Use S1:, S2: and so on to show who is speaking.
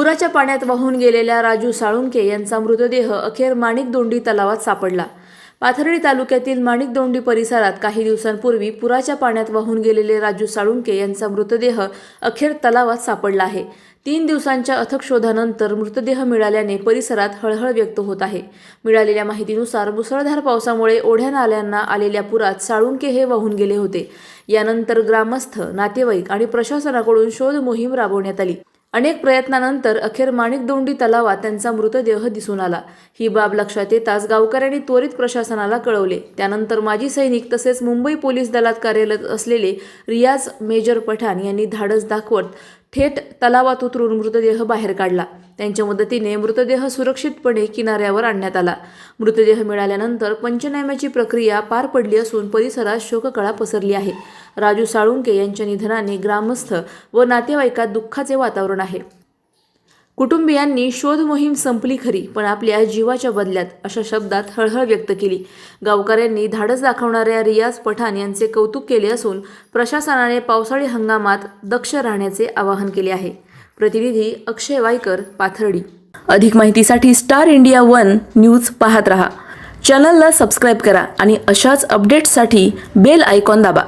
S1: पुराच्या पाण्यात वाहून गेलेल्या राजू साळुंके यांचा मृतदेह अखेर माणिकदोंडी तलावात सापडला. पाथर्डी तालुक्यातील माणिकदोंडी परिसरात काही दिवसांपूर्वी पुराच्या पाण्यात वाहून गेलेले राजू साळुंके यांचा मृतदेह अखेर तलावात सापडला आहे. तीन दिवसांच्या अथक शोधानंतर मृतदेह मिळाल्याने परिसरात हळहळ व्यक्त होत आहे. मिळालेल्या माहितीनुसार मुसळधार पावसामुळे ओढ्या नाल्यांना आलेल्या पुरात साळुंके हे वाहून गेले होते. यानंतर ग्रामस्थ नातेवाईक आणि प्रशासनाकडून शोध मोहीम राबवण्यात आली. अनेक प्रयत्नानंतर अखेर माणिकदोंडी तलावात त्यांचा मृतदेह दिसून आला. ही बाब लक्षात येताच गावकऱ्यांनी त्वरित प्रशासनाला कळवले. त्यानंतर माजी सैनिक तसेच मुंबई पोलीस दलात कार्यरत असलेले रियाज मेजर पठाण यांनी धाडस दाखवत थेट तलावात उतरून मृतदेह बाहेर काढला. त्यांच्या मदतीने मृतदेह सुरक्षितपणे किनाऱ्यावर आणण्यात आला. मृतदेह मिळाल्यानंतर पंचनाम्याची प्रक्रिया पार पडली असून परिसरात शोककळा पसरली आहे. राजू साळुंके यांच्या निधनाने ग्रामस्थ व नातेवाईकात दुःखाचे वातावरण आहे. कुटुंबियांनी शोध मोहीम संपली खरी पण आपल्या जीवाच्या बदल्यात अशा शब्दात हळहळ व्यक्त केली. गावकऱ्यांनी धाडस दाखवणाऱ्या रियाज पठाण यांचे कौतुक केले असून प्रशासनाने पावसाळी हंगामात दक्ष राहण्याचे आवाहन केले आहे. प्रतिनिधी अक्षय वायकर पाथर्डी. अधिक माहितीसाठी स्टार इंडिया वन न्यूज पाहत रहा. चॅनलला सबस्क्राईब करा आणि अशाच अपडेट्ससाठी बेल आयकॉन दाबा.